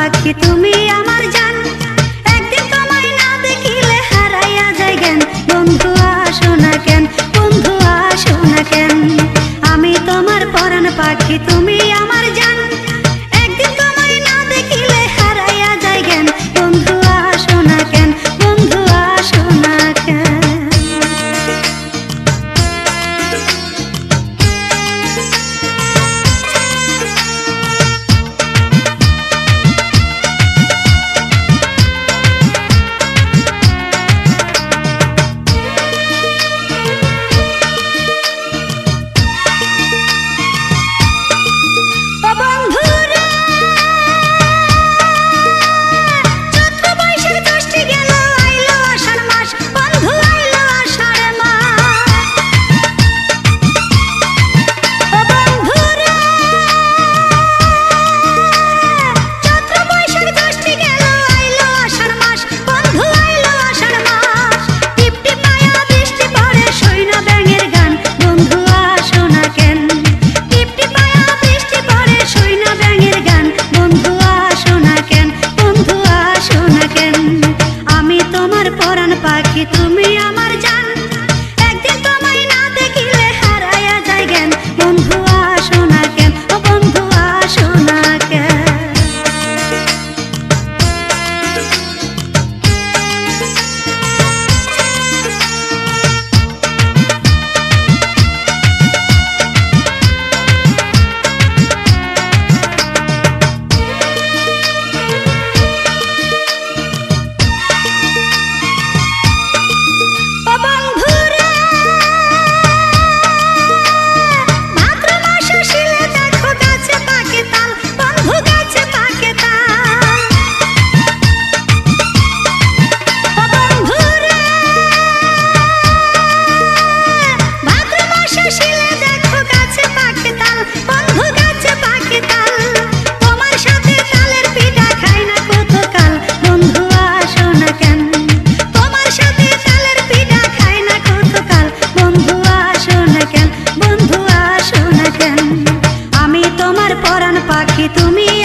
পাখি, তুমি আমার জান। একদিন তোমায় না দেখিলে হারাইয়া যায় জ্ঞান। বন্ধু আসো না কেন, বন্ধু আসো না কেন। আমি তোমার পরাণ পাখি, তুমি থাকি তুমি আমার তুমি